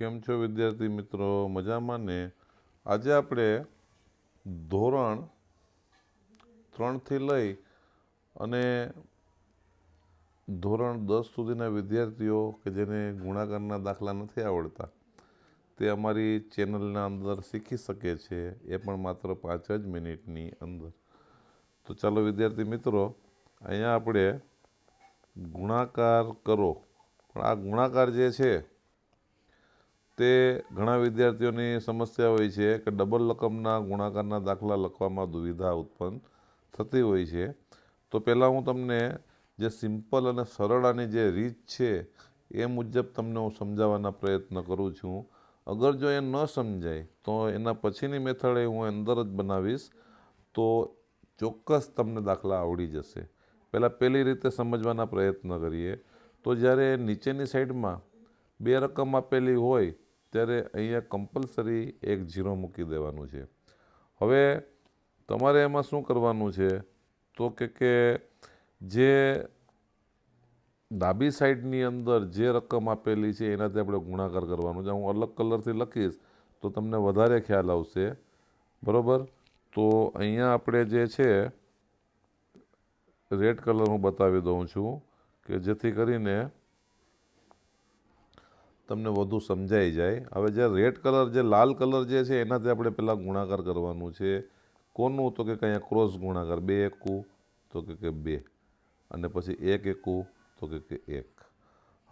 કેમ છો વિદ્યાર્થી મિત્રો? મજામાં ને? આજે આપણે ધોરણ ત્રણથી લઈ અને ધોરણ દસ સુધીના વિદ્યાર્થીઓ કે જેને ગુણાકારના દાખલા નથી આવડતા, તે અમારી ચેનલના અંદર શીખી શકે છે, એ પણ માત્ર પાંચ જ મિનિટની અંદર. તો ચાલો વિદ્યાર્થી મિત્રો, અહીંયા આપણે ગુણાકાર કરો. પણ આ ગુણાકાર જે છે તે ઘણા વિદ્યાર્થીઓની સમસ્યા હોય છે કે ડબલ રકમના ગુણાકારના દાખલા લખવામાં દુવિધા ઉત્પન્ન થતી હોય છે. તો પહેલાં હું તમને જે સિમ્પલ અને સરળ આની જે રીત છે એ મુજબ તમને હું સમજાવવાના પ્રયત્ન કરું છું. અગર જો એ ન સમજાય, તો એના પછીની મેથડ એ હું અંદર જ બનાવીશ, તો ચોક્કસ તમને દાખલા આવડી જશે. પહેલાં પહેલી રીતે સમજવાના પ્રયત્ન કરીએ. તો જ્યારે નીચેની સાઈડમાં બે રકમ આપેલી હોય ત્યારે અહીંયા કમ્પલસરી એક જીરો મૂકી દેવાનું છે. હવે તમારે એમાં શું કરવાનું છે? તો કે કે જે ડાબી સાઈડની અંદર જે રકમ આપેલી છે એનાથી આપણે ગુણાકાર કરવાનો છે. હું અલગ કલરથી લખીશ તો તમને વધારે ખ્યાલ આવશે. બરાબર? તો અહીંયા આપણે જે છે રેડ કલર હું બતાવી દઉં છું કે જેથી કરીને તમને વધુ સમજાઈ જાય. હવે જે રેડ કલર જે લાલ કલર જે છે, એનાથી આપણે પહેલાં ગુણાકાર કરવાનું છે. કોનું તો કે અહીંયા ક્રોસ ગુણાકાર, બે એકું, તો કે બે. અને પછી એક એકું, તો કે એક.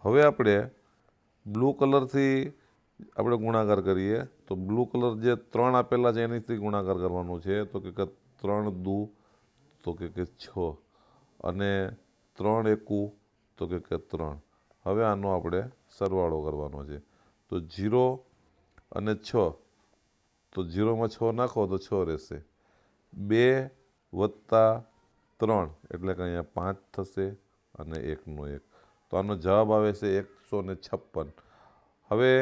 હવે આપણે બ્લુ કલરથી આપણે ગુણાકાર કરીએ. તો બ્લુ કલર જે ત્રણ આપેલા છે, એનીથી ગુણાકાર કરવાનું છે. તો કે ત્રણ દુ, તો કે છ. અને ત્રણ એકુ, તો કે ત્રણ. હવે આનો આપણે સરવાળો કરવાનો છે. તો જીરો અને છ. તો જીરોમાં છ નાખો તો છ રહેશે. બે વત્તા ત્રણ એટલે કે અહીંયા પાંચ થશે અને એકનો એક. તો આનો જવાબ આવે છે એકસો ને છપ્પન. હવે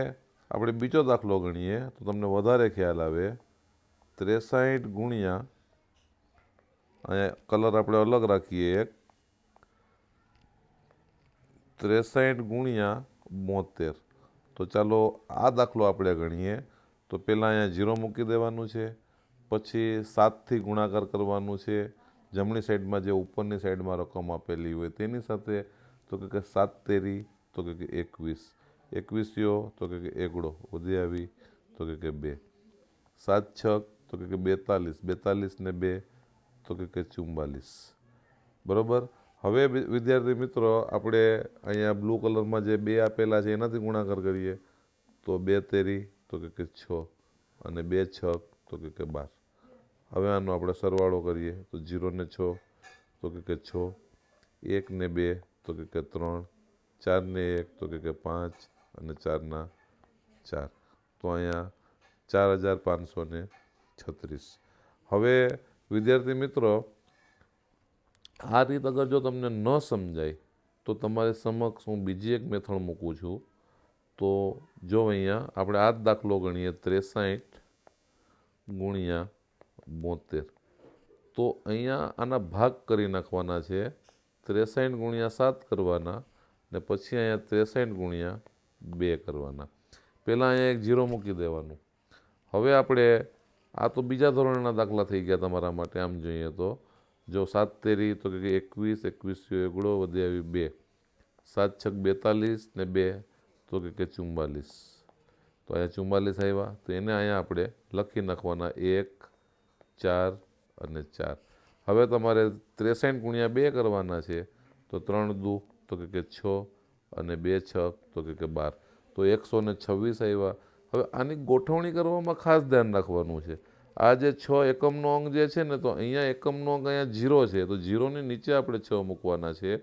આપણે બીજો દાખલો ગણીએ તો તમને વધારે ખ્યાલ આવે. ત્રેસાઠ ગુણ્યા અહીંયા કલર આપણે અલગ રાખીએ એક. ત્રેસાઠ ગુણ્યા બોતેર. તો ચાલો આ દાખલો આપણે ગણીએ. તો પહેલાં અહીંયા ઝીરો મૂકી દેવાનું છે, પછી સાતથી ગુણાકાર કરવાનું છે. જમણી સાઈડમાં જે ઉપરની સાઈડમાં રકમ આપેલી હોય તેની સાથે તો કે સાત તેરી, તો કે એકવીસ. એકવીસીઓ તો કે એકડો. વધી આવી, તો કે બે. સાત છક, તો કે બેતાલીસ. બેતાલીસ ને બે, તો કે ચુમ્બાલીસ બરાબર? હવે વિદ્યાર્થી મિત્રો, આપણે અહીંયા બ્લુ કલરમાં જે બે આપેલા છે, એનાથી ગુણાકાર કરીએ. તો બે તેરી, તો કે કે છ. અને બે છક, તો કે કે બાર. હવે આનો આપણે સરવાળો કરીએ. તો જીરો ને છ, તો કે કે છ. એક ને બે, તો કે કે ત્રણ. ચાર ને એક, તો કે કે પાંચ. અને ચારના ચાર. તો અહીંયા ચાર હજાર પાંચસો ને છત્રીસ. હવે વિદ્યાર્થી મિત્રો આ રીત અગર જો તમને ન સમજાય, તો તમારી સમક્ષ હું બીજી એક મેથડ મૂકું છું. તો જો અહીંયા આપણે આ જ દાખલો ગણીએ, ત્રેસાઠ ગુણ્યા બોતેર. તો અહીંયા આના ભાગ કરી નાખવાના છે, ત્રેસાઠ ગુણ્યા સાત કરવાના, ને પછી અહીંયા ત્રેસાઠ ગુણ્યા બે કરવાના. પહેલાં અહીંયા એક જીરો મૂકી દેવાનું. હવે આપણે, આ તો બીજા ધોરણના દાખલા થઈ ગયા તમારા માટે, આમ જોઈએ તો. જો સાત તેરી, તો કે એકવીસ એકવીસીઓ એગળો વધી આવી બે. સાત છક બેતાલીસ ને બે, તો કે ચુમ્બાલીસ તો અહીંયા ચુમ્માલીસ આવ્યા તો એને અહીંયા આપણે લખી નાખવાના એક, ચાર અને ચાર. હવે તમારે ત્રેસાઠ ગુણ્યા બે કરવાના છે, તો ત્રણ દુ, તો કે છ અને બે છક, તો કે બાર. તો એકસો ને છવ્વીસ આવ્યા હવે આની ગોઠવણી કરવામાં ખાસ ધ્યાન રાખવાનું છે. આ જે છ એકમનો અંક જે છે ને, તો અહીંયા એકમનો અંક અહીંયા જીરો છે. તો જીરોની નીચે આપણે છ મૂકવાના છે.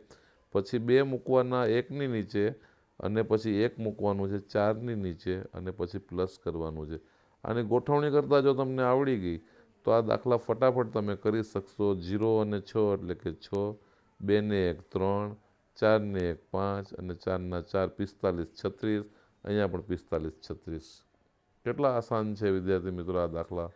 પછી બે મૂકવાના એકની નીચે અને પછી એક મૂકવાનું છે ચારની નીચે અને પછી પ્લસ કરવાનું છે. આની ગોઠવણી કરતાં જો તમને આવડી ગઈ, તો આ દાખલા ફટાફટ તમે કરી શકશો. જીરો અને છ એટલે કે છ બે ને એક ત્રણ, ચારને એક પાંચ અને ચારના ચાર પિસ્તાલીસ છત્રીસ. અહીંયા પણ પિસ્તાલીસ છત્રીસ. કેટલા આસાન છે વિદ્યાર્થી મિત્રો આ દાખલા?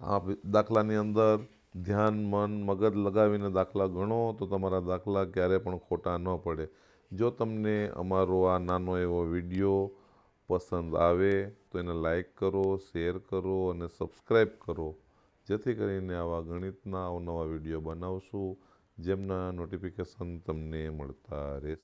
આ દાખલાની અંદર ધ્યાન, મન, મગજ લગાવીને દાખલા ગણો તો તમારા દાખલા ક્યારે પણ ખોટા ન પડે. જો તમને અમારો આ નાનો એવો વીડિયો પસંદ આવે તો એને લાઈક કરો, શેર કરો અને સબસ્ક્રાઈબ કરો. જેથી કરીને આવા ગણિતના અવનવા વીડિયો બનાવશું. જેમના નોટિફિકેશન તમને મળતા રહેશે.